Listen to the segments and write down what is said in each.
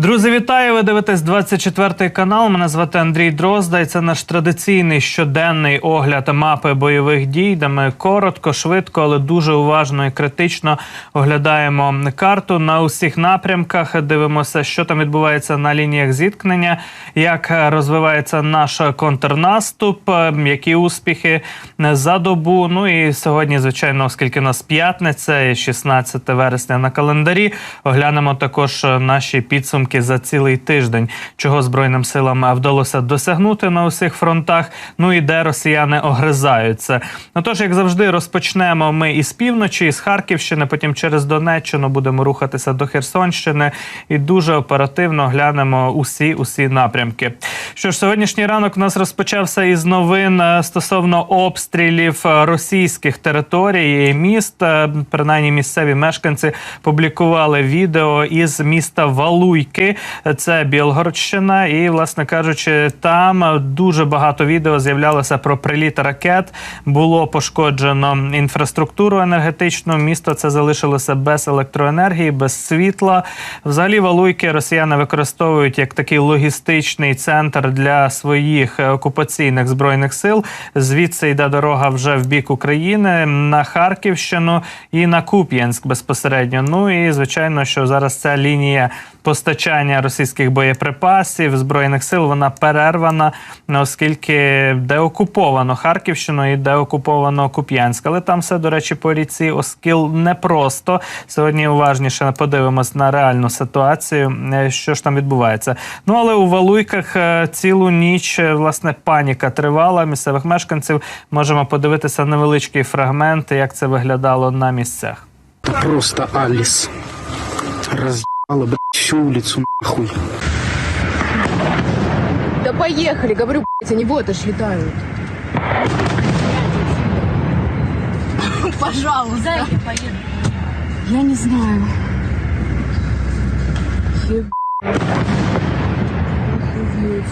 Друзі, вітаю! Ви дивитесь 24 канал. Мене звати Андрій Дрозда. І це наш традиційний щоденний огляд мапи бойових дій, де ми коротко, швидко, але дуже уважно і критично оглядаємо карту на усіх напрямках. Дивимося, що там відбувається на лініях зіткнення, як розвивається наш контрнаступ, які успіхи за добу. Ну і сьогодні, звичайно, оскільки у нас п'ятниця, і 16 вересня на календарі, оглянемо також наші підсумки за цілий тиждень, чого збройним силам вдалося досягнути на усіх фронтах. Ну і де росіяни огризаються. Ну тож, як завжди, розпочнемо ми із півночі, із Харківщини, потім через Донеччину будемо рухатися до Херсонщини і дуже оперативно глянемо усі усі напрямки. Що ж, сьогоднішній ранок у нас розпочався із новин е, стосовно обстрілів е, російських територій і міст. Е, Принаймні місцеві мешканці публікували відео із міста Валуйки. Це Білгородщина, і, власне кажучи, там дуже багато відео з'являлося про приліт ракет. Було пошкоджено інфраструктуру енергетичну. Місто це залишилося без електроенергії, без світла. Взагалі, Валуйки росіяни використовують як такий логістичний центр для своїх окупаційних збройних сил. Звідси йде дорога вже в бік України на Харківщину і на Куп'янськ безпосередньо. Ну і звичайно, що зараз ця лінія постачання російських боєприпасів збройних сил вона перервана, оскільки деокуповано Харківщину і деокуповано Куп'янськ. Але там все до речі по ріці Оскіл непросто. Сьогодні уважніше подивимось на реальну ситуацію, е, що ж там відбувається. Ну але у Валуйках е, цілу ніч е, власне паніка тривала місцевих мешканців. Можемо подивитися невеличкий фрагмент, як це виглядало на місцях. Просто Алис. Разъебала, блядь, всю улицу нахуй. Да поехали, говорю, блядь, они вот аж летают. Пожалуйста. я поеду. Я не знаю. Еб... Охуеть.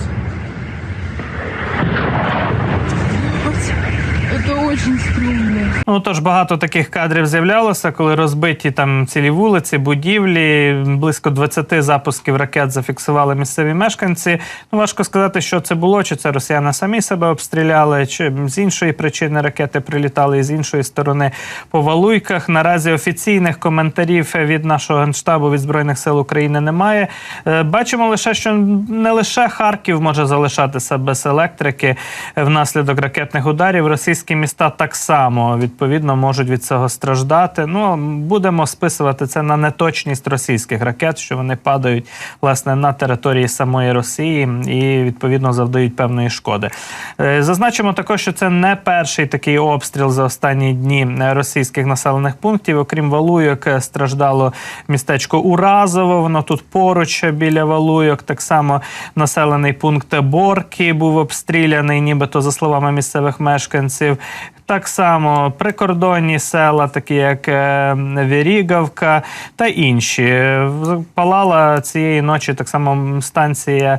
Это очень стрёмно. Ну тож багато таких кадрів з'являлося, коли розбиті там цілі вулиці, будівлі, близько 20 запусків ракет зафіксували місцеві мешканці. Ну важко сказати, що це було, чи це росіяни самі себе обстріляли, чи з іншої причини ракети прилітали і з іншої сторони по валуйках. Наразі офіційних коментарів від нашого генштабу від збройних сил України немає. Е, Бачимо лише, що не лише Харків може залишатися без електрики внаслідок ракетних ударів. Російські міста так само відповідно можуть від цього страждати. Ну будемо списувати це на неточність російських ракет, що вони падають власне на території самої Росії і відповідно завдають певної шкоди. Е, Зазначимо також, що це не перший такий обстріл за останні дні російських населених пунктів. Окрім Валуйок, е, страждало містечко Уразово. Воно тут поруч біля Валуйок. Так само населений пункт Борки був обстріляний, нібито за словами місцевих мешканців. perspective Так само прикордонні села, такі як е, Вірігавка та інші. Палала цієї ночі так само станція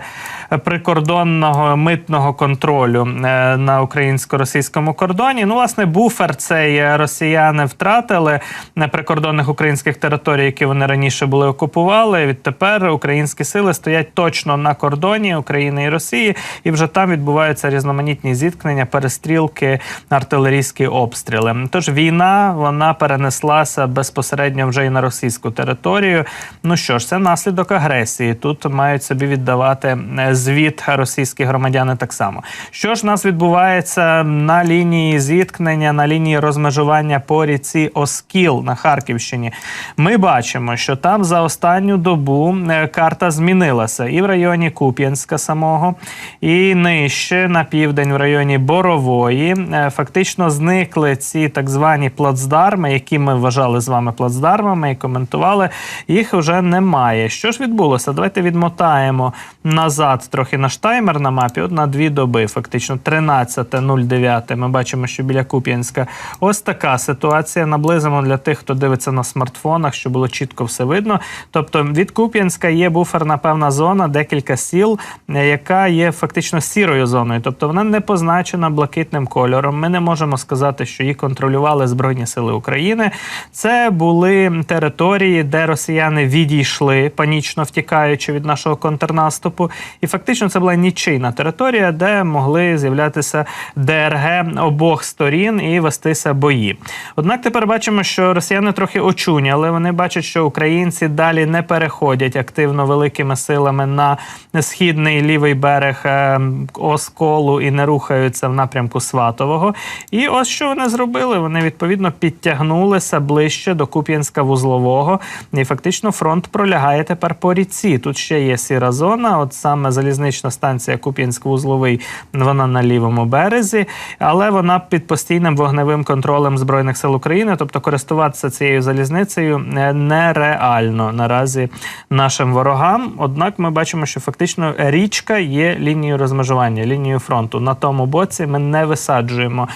прикордонного митного контролю е, на українсько-російському кордоні. Ну, власне, буфер цей росіяни втратили на прикордонних українських територій, які вони раніше були окупували. Відтепер українські сили стоять точно на кордоні України і Росії, і вже там відбуваються різноманітні зіткнення, перестрілки, артилерійські обстріли. Тож війна вона перенеслася безпосередньо вже і на російську територію. Ну що ж, це наслідок агресії. Тут мають собі віддавати е, звіт російські громадяни так само. Що ж у нас відбувається на лінії зіткнення, на лінії розмежування по ріці Оскіл на Харківщині? Ми бачимо, що там за останню добу е, карта змінилася і в районі Куп'янська самого, і нижче на південь в районі Борової. Е, Зникли ці так звані плацдарми, які ми вважали з вами плацдармами і коментували. Їх вже немає. Що ж відбулося? Давайте відмотаємо назад трохи наш таймер на мапі. От на дві доби, фактично 13.09. Ми бачимо, що біля Куп'янська ось така ситуація. Наблизимо для тих, хто дивиться на смартфонах, щоб було чітко все видно. Тобто від Куп'янська є буферна певна зона, декілька сіл, е, яка є фактично сірою зоною. Тобто вона не позначена блакитним кольором. Ми не можемо сказати, що їх контролювали Збройні Сили України. Це були території, де росіяни відійшли, панічно втікаючи від нашого контрнаступу. І фактично це була нічийна територія, де могли з'являтися ДРГ обох сторін і вестися бої. Однак тепер бачимо, що росіяни трохи очуняли. Вони бачать, що українці далі не переходять активно великими силами на східний лівий берег е, Осколу і не рухаються в напрямку Сватового. І ось що вони зробили. Вони відповідно підтягнулися ближче до Куп'янська вузлового. І фактично фронт пролягає тепер по ріці. Тут ще є сіра зона. От саме залізнична станція Куп'янськ-Вузловий, вона на лівому березі, але вона під постійним вогневим контролем збройних сил України. Тобто користуватися цією залізницею е, нереально наразі нашим ворогам. Однак ми бачимо, що фактично річка є лінією розмежування, лінією фронту. На тому боці ми не висаджуємо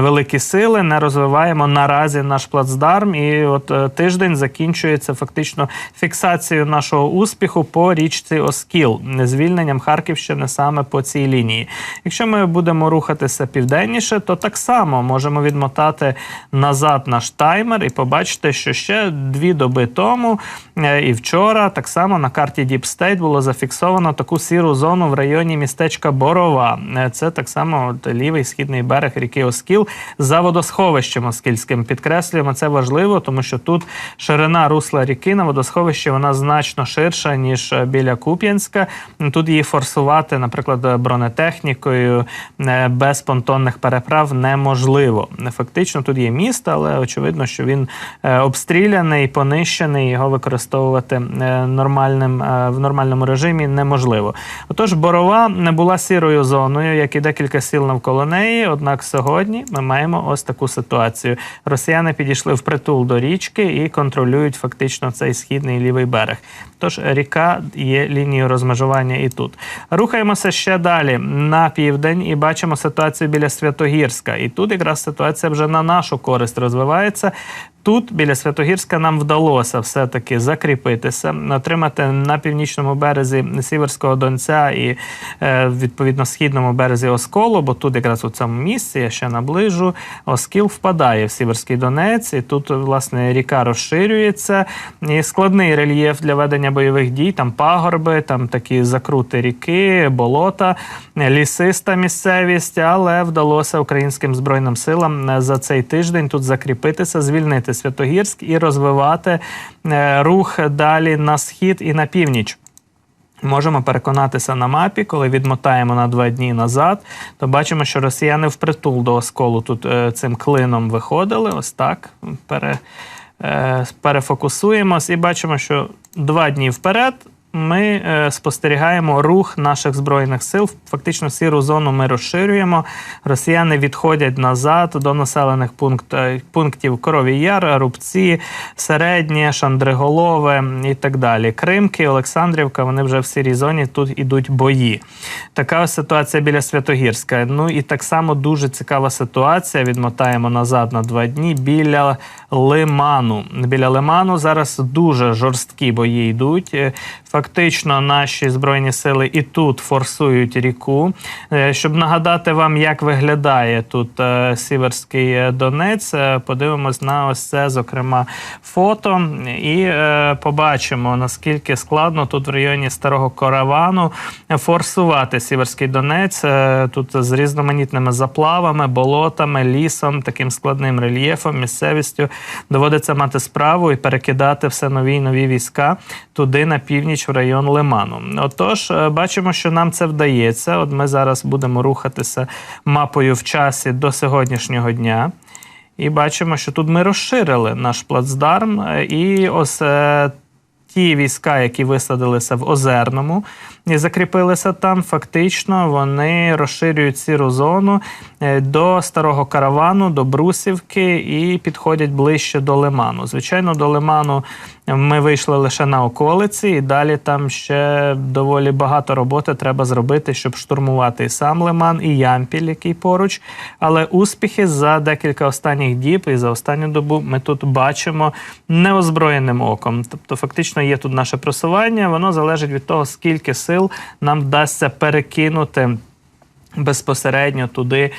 великі сили, не розвиваємо наразі наш плацдарм. І от е, тиждень закінчується фактично фіксацією нашого успіху по річці Оскіл, звільненням Харківщини саме по цій лінії. Якщо ми будемо рухатися південніше, то так само можемо відмотати назад наш таймер і побачити, що ще дві доби тому е, і вчора так само на карті State було зафіксовано таку сіру зону в районі містечка Борова. Е, Це так само лівий східний берег ріки Оскіл за водосховищем Оскільським. Підкреслюємо, це важливо, тому що тут ширина русла ріки на водосховищі вона значно ширша ніж е, біля Куп'янська. Тут її форсувати, наприклад, бронетехнікою е, без понтонних переправ неможливо. Фактично тут є міст, але очевидно, що він е, обстріляний, понищений. Його використовувати нормальним в нормальному режимі неможливо. Отож, борова не була сірою зоною, як і декілька сіл навколо неї. Однак сьогодні ми маємо ось таку ситуацію. Росіяни підійшли в притул до річки і контролюють фактично цей східний лівий берег. Тож ріка є лінією розмежування і тут. Рухаємося ще далі на південь і бачимо ситуацію біля Святогірська. І тут якраз ситуація вже на нашу користь розвивається. Тут біля Святогірська нам вдалося все-таки закріпитися, отримати на північному березі Сіверського Донця і е, відповідно східному березі Осколу, бо тут якраз у цьому місці я ще наближу. Оскіл впадає в Сіверський Донець, і тут власне ріка розширюється. І складний рельєф для ведення бойових дій. Там пагорби, там такі закрути ріки, болота, лісиста місцевість, але вдалося українським збройним силам е, за цей тиждень тут закріпитися, звільнити Святогірськ і розвивати е, рух далі на схід і на північ. Можемо переконатися на мапі, коли відмотаємо на два дні назад, то бачимо, що росіяни впритул до осколу тут е, цим клином виходили. Ось так пере, перефокусуємось і бачимо, що два дні вперед ми е, спостерігаємо рух наших збройних сил. Фактично, сіру зону ми розширюємо. Росіяни відходять назад до населених пункт, е, пунктів Коровій Яр, Рубці, Середнє, Шандриголове і так далі. Кримки, Олександрівка. Вони вже в сірій зоні. Тут ідуть бої. Така ситуація біля Святогірська. Ну і так само дуже цікава ситуація. Відмотаємо назад на два дні біля Лиману. Біля Лиману зараз дуже жорсткі бої йдуть. Фактично, наші збройні сили і тут форсують ріку. Е, Щоб нагадати вам, як виглядає тут е, Сіверський е, Донець, подивимось на ось це, зокрема, фото, і побачимо наскільки складно тут в районі старого каравану форсувати Сіверський Донець. Тут з різноманітними заплавами, болотами, лісом, таким складним рельєфом, місцевістю доводиться мати справу і перекидати все нові й нові війська туди на північ в район Лиману. Отож, е, бачимо, що нам це вдається. От ми зараз будемо рухатися мапою в часі до сьогоднішнього дня. І бачимо, що тут ми розширили наш плацдарм. е, І ось е, ті війська, які висадилися в Озерному і закріпилися там, фактично вони розширюють сіру зону до старого каравану, до Брусівки і підходять ближче до Лиману. Звичайно, до Лиману ми вийшли лише на околиці, і далі там ще доволі багато роботи треба зробити, щоб штурмувати і сам Лиман, і Ямпіль, який поруч. Але успіхи за декілька останніх діб і за останню добу ми тут бачимо неозброєним оком. Тобто, фактично, є тут наше просування. Воно залежить від того, скільки сил нам вдасться перекинути безпосередньо туди.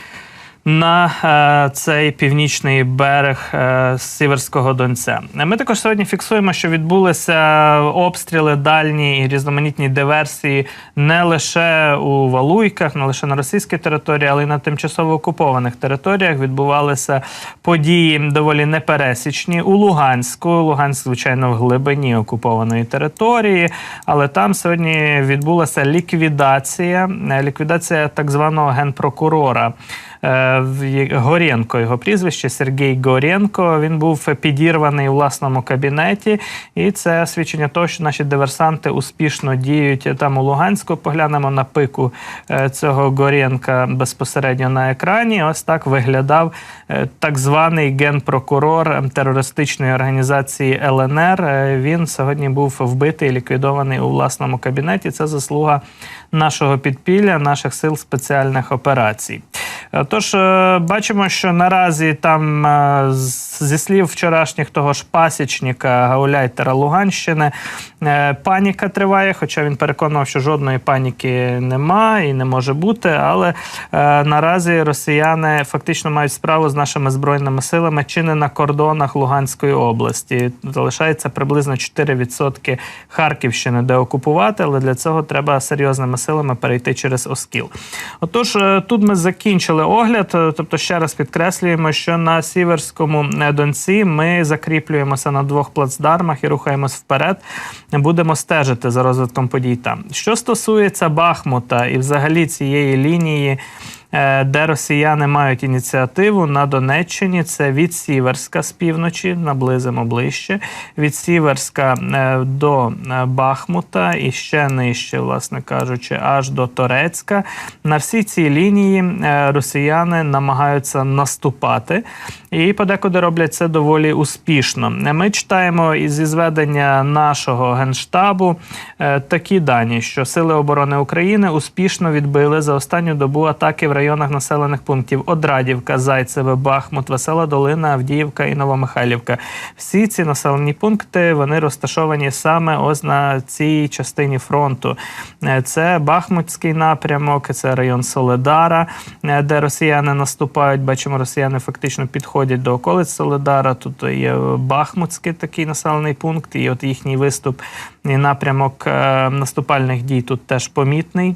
На е, цей північний берег е, Сіверського Донця. Ми також сьогодні фіксуємо, що відбулися обстріли дальні і різноманітні диверсії не лише у Валуйках, не лише на російській території, але й на тимчасово окупованих територіях відбувалися події доволі непересічні у Луганську. Луганськ, звичайно, в глибині окупованої території, але там сьогодні відбулася ліквідація, ліквідація так званого генпрокурора. Е, Горєнко його прізвище Сергій Горєнко. Він був підірваний у власному кабінеті, і це свідчення того, що наші диверсанти успішно діють там у Луганську. Поглянемо на пику е, цього Горєнка безпосередньо на екрані. Ось так виглядав е, так званий генпрокурор терористичної організації ЛНР. Він сьогодні був вбитий ліквідований у власному кабінеті. Це заслуга нашого підпілля, наших сил спеціальних операцій. Тож е, бачимо, що наразі там е, зі слів вчорашніх того ж пасічника Гауляйтера Луганщини е, паніка триває, хоча він переконав, що жодної паніки нема і не може бути. Але наразі росіяни фактично мають справу з нашими збройними силами чи не на кордонах Луганської області. Залишається приблизно 4% Харківщини, де окупувати, але для цього треба серйозними силами перейти через Оскіл. Отож, тут ми закінчили огляд. е, Тобто, ще раз підкреслюємо, що на Сіверському е, Донці ми закріплюємося на двох плацдармах і рухаємось вперед. Будемо стежити за розвитком подій там. Що стосується Бахмута і взагалі цієї лінії. Е, Де росіяни мають ініціативу на Донеччині, це від Сіверська з півночі, наблизимо ближче, від Сіверська е, до е, Бахмута і ще нижче, власне кажучи, аж до Торецька. На всі ці лінії росіяни намагаються наступати, і подекуди роблять це доволі успішно. Ми читаємо із зведення нашого генштабу такі дані, що Сили оборони України успішно відбили за останню добу атаки в районах населених пунктів Одрадівка, Зайцеве, Бахмут, Весела Долина, Авдіївка і Новомихайлівка. Всі ці населені пункти вони розташовані саме ось на цій частині фронту. Е, Це Бахмутський напрямок, це район Соледара, е, де росіяни наступають. Бачимо, росіяни фактично підходять до околиць Соледара. Тут є Бахмутський такий населений пункт, і от їхній виступ і напрямок е, наступальних дій тут теж помітний.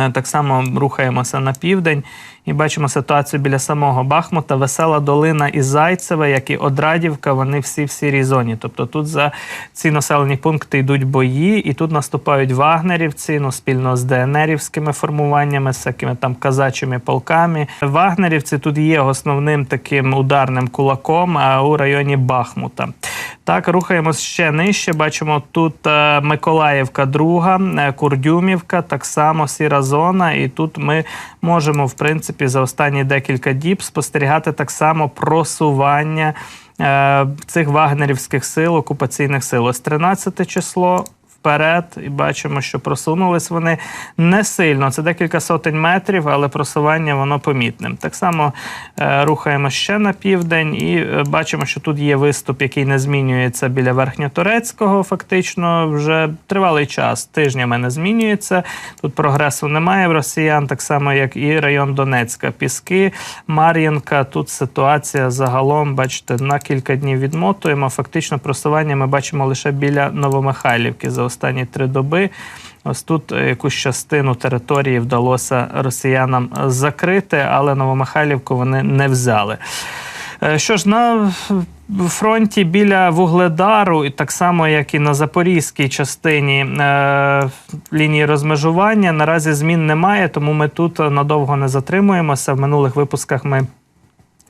Е, Так само рухаємося на південь і бачимо ситуацію біля самого Бахмута. Весела долина і Зайцеве, як і Одрадівка, вони всі в сірій зоні. Тобто тут за ці населені пункти йдуть бої, і тут наступають вагнерівці, ну спільно з ДНРівськими формуваннями, з всякими там казачими полками. Вагнерівці тут є основним таким ударним кулаком у районі Бахмута. Так, рухаємось ще нижче. Бачимо тут е, Миколаївка, друга, е, Курдюмівка, так само сіра зона. І тут ми можемо, в принципі, за останні декілька діб спостерігати так само просування е, цих вагнерівських сил, окупаційних сил. Ось 13 число. Вперед, і бачимо, що просунулись вони не сильно. Це декілька сотень метрів, але просування воно помітним. Так само е, рухаємо ще на південь, і е, бачимо, що тут є виступ, який не змінюється біля верхньотурецького. Фактично, вже тривалий час, тижнями не змінюється. Тут прогресу немає в росіян, так само як і район Донецька. Піски, Мар'їнка. Тут ситуація загалом, бачите, на кілька днів відмотуємо. Фактично, просування ми бачимо лише біля Новомихайлівки за останні три доби. Ось тут якусь частину території вдалося росіянам закрити, але Новомихайлівку вони не взяли. Е, Що ж, на фронті біля Вугледару, і так само як і на запорізькій частині е, лінії розмежування, наразі змін немає, тому ми тут надовго не затримуємося. В минулих випусках ми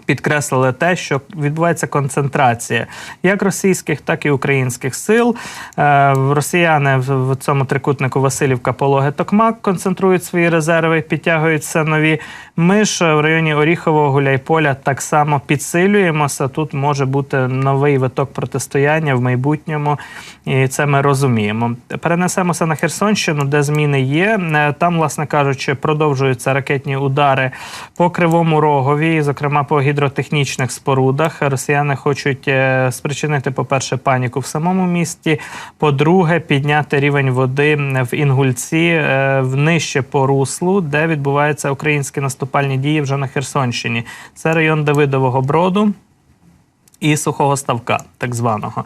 підкреслили те, що відбувається концентрація як російських, так і українських сил. Е, Росіяни в цьому трикутнику Васильівка, Пологи, Токмак концентрують свої резерви, підтягуються нові. Ми ж в районі Оріхового Гуляйполя так само підсилюємося. Тут може бути новий виток протистояння в майбутньому, і це ми розуміємо. Перенесемося на Херсонщину, де зміни є. Е, Там, власне кажучи, продовжуються ракетні удари по Кривому Рогові, зокрема по гідротехнічних спорудах. Росіяни хочуть е, спричинити, по-перше, паніку в самому місті. По-друге, підняти рівень води в Інгульці е, в нижче по руслу, де відбуваються українські наступальні дії вже на Херсонщині. Це район Давидового Броду і сухого ставка, так званого.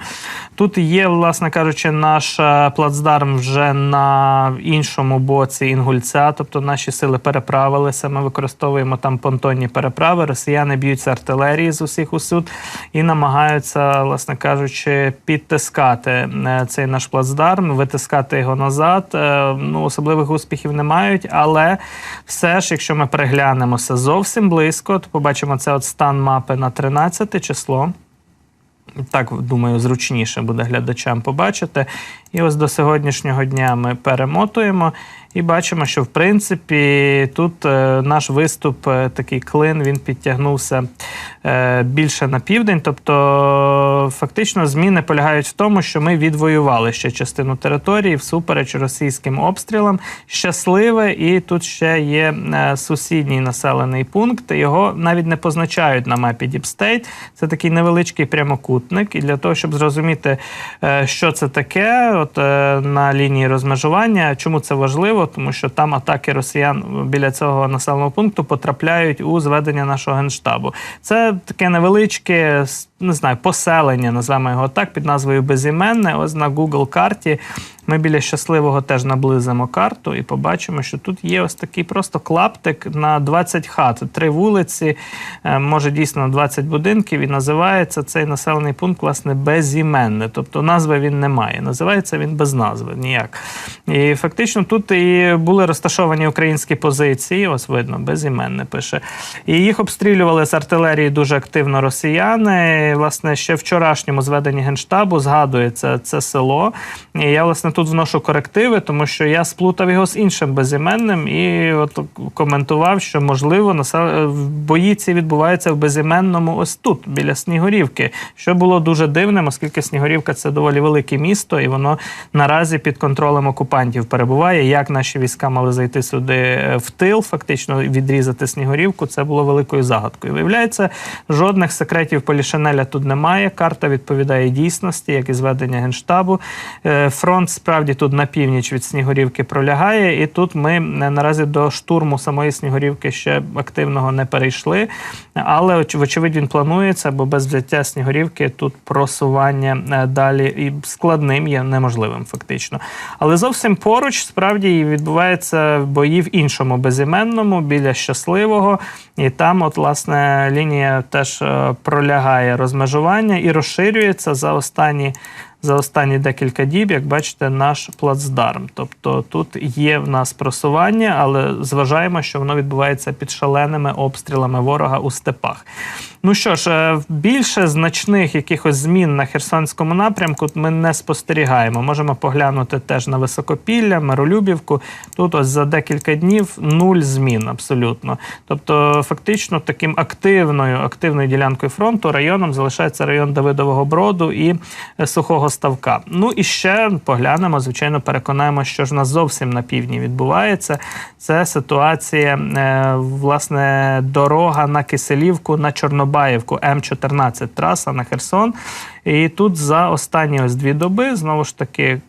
Тут є, власне кажучи, наш е, плацдарм вже на іншому боці Інгульця, тобто наші сили переправилися. Ми використовуємо там понтонні переправи. Росіяни б'ються артилерії з усіх усюд і намагаються, власне кажучи, підтискати е, цей наш плацдарм, витискати його назад. Е, Ну, особливих успіхів не мають, але все ж, якщо ми переглянемося зовсім близько, то побачимо це от стан мапи на 13 число. Так, думаю, зручніше буде глядачам побачити. І ось до сьогоднішнього дня ми перемотуємо і бачимо, що в принципі тут е, наш виступ, е, такий клин, він підтягнувся більше на південь. Тобто, фактично, зміни полягають в тому, що ми відвоювали ще частину території всупереч російським обстрілам. Щасливе, і тут ще є е, сусідній населений пункт. Його навіть не позначають на мапі Діпстейт. Це такий невеличкий прямокутник. І для того, щоб зрозуміти, е, що це таке, от е, на лінії розмежування, чому це важливо, тому що там атаки росіян біля цього населеного пункту потрапляють у зведення нашого генштабу. Це таке невеличке не знаю, поселення, називаємо його так, під назвою Безіменне. Ось на Google карті ми біля щасливого теж наблизимо карту і побачимо, що тут є ось такий просто клаптик на 20 хат, три вулиці, е, може дійсно 20 будинків, і називається цей населений пункт, власне, безіменне. Тобто назви він не має. Називається він без назви ніяк. І фактично тут і були розташовані українські позиції. Ось видно, безіменне пише. І їх обстрілювали з артилерії дуже активно росіяни. Власне, ще вчорашньому зведенні генштабу згадується це село. І я, власне, тут вношу корективи, тому що я сплутав його з іншим безіменним і от коментував, що можливо насел- бої ці відбуваються в безіменному ось тут, біля Снігурівки, що було дуже дивним, оскільки Снігурівка це доволі велике місто, і воно наразі під контролем окупантів перебуває. Як наші війська мали зайти сюди е, в тил, фактично відрізати Снігурівку, це було великою загадкою. Виявляється, жодних секретів Полішинеля тут немає. Карта відповідає дійсності, як і зведення генштабу. Е, Фронт справді тут на північ від Снігурівки пролягає, і тут ми е, наразі до штурму самої Снігурівки ще активного не перейшли. Але вочевидь він планується, бо без взяття Снігурівки тут просування е, далі і складним є неможливим, фактично. Але зовсім поруч справді відбуваються бої в іншому безіменному біля щасливого. І там, от, власне, лінія теж пролягає розмежування і розширюється за останні. За останні декілька діб, як бачите, наш плацдарм. Тобто тут є в нас просування, але зважаємо, що воно відбувається під шаленими обстрілами ворога у степах. Ну що ж, е, більше значних якихось змін на Херсонському напрямку ми не спостерігаємо. Можемо поглянути теж на Високопілля, Миролюбівку. Тут ось за декілька днів нуль змін абсолютно. Тобто, фактично, таким активною, активною ділянкою фронту районом залишається район Давидового Броду і е, Сухого Ставка. Ну і ще поглянемо, звичайно, переконаємо, що ж у нас зовсім на півдні відбувається. Це ситуація, е, власне, дорога на Киселівку на Чорнобаївку, М14 траса на Херсон. І тут за останні ось дві доби знову ж таки.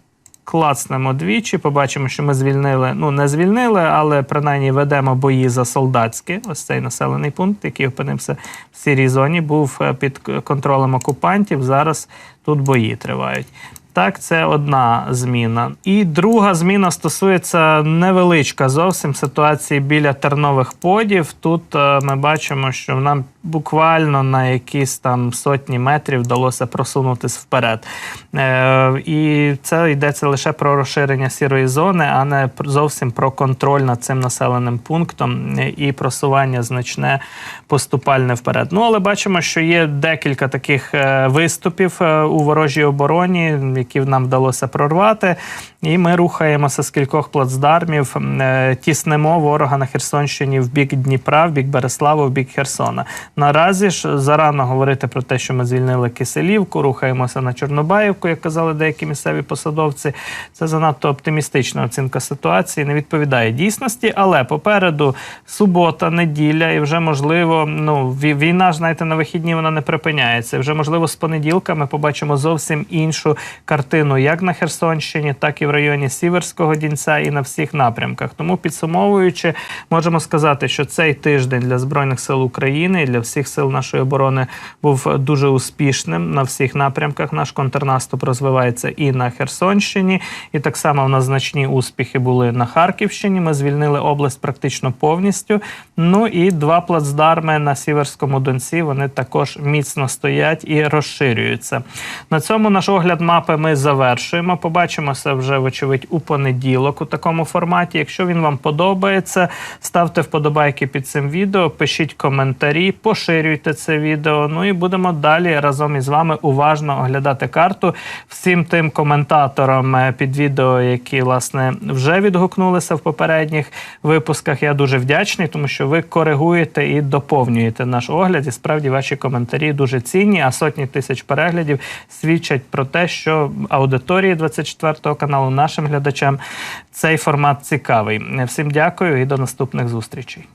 Клацнемо двічі, побачимо, що ми звільнили. Ну не звільнили, але принаймні ведемо бої за солдатські. Ось цей населений пункт, який опинився в сірій зоні, був е, під контролем окупантів. Зараз тут бої тривають. Так, це одна зміна. І друга зміна стосується невеличка зовсім ситуації біля тернових подів. Тут е, ми бачимо, що нам буквально на якісь там сотні метрів вдалося просунутись вперед. Е, і це йдеться лише про розширення сірої зони, а не зовсім про контроль над цим населеним пунктом е, і просування значне поступальне вперед. Ну але бачимо, що є декілька таких е, виступів у ворожій обороні, які нам вдалося прорвати. І ми рухаємося з кількох плацдармів, тіснемо ворога на Херсонщині в бік Дніпра, в бік Береславу, в бік Херсона. Наразі ж зарано говорити про те, що ми звільнили Киселівку, рухаємося на Чорнобаївку, як казали деякі місцеві посадовці. Це занадто оптимістична оцінка ситуації, не відповідає дійсності. Але попереду субота, неділя, і вже можливо, ну війна ж знаєте, на вихідні вона не припиняється. Вже можливо з понеділка ми побачимо зовсім іншу картину, як на Херсонщині, так і в районі Сіверського Дінця, і на всіх напрямках. Тому підсумовуючи, можемо сказати, що цей тиждень для збройних сил України і для всіх сил нашої оборони був дуже успішним на всіх напрямках. Наш контрнаступ розвивається і на Херсонщині, і так само в нас значні успіхи були на Харківщині. Ми звільнили область практично повністю. Ну і два плацдарми на Сіверському Донці. Вони також міцно стоять і розширюються. На цьому наш огляд мапи ми завершуємо. Побачимося вже, вочевидь, у понеділок у такому форматі. Якщо він вам подобається, ставте вподобайки під цим відео, пишіть коментарі, поширюйте це відео. Ну і будемо далі разом із вами уважно оглядати карту. Всім тим коментаторам е, під відео, які власне вже відгукнулися в попередніх випусках. Я дуже вдячний, тому що ви коригуєте і доповнюєте наш огляд. І справді ваші коментарі дуже цінні, а сотні тисяч переглядів свідчать про те, що аудиторії 24 каналу, нашим глядачам цей формат цікавий. Всім дякую і до наступних зустрічей.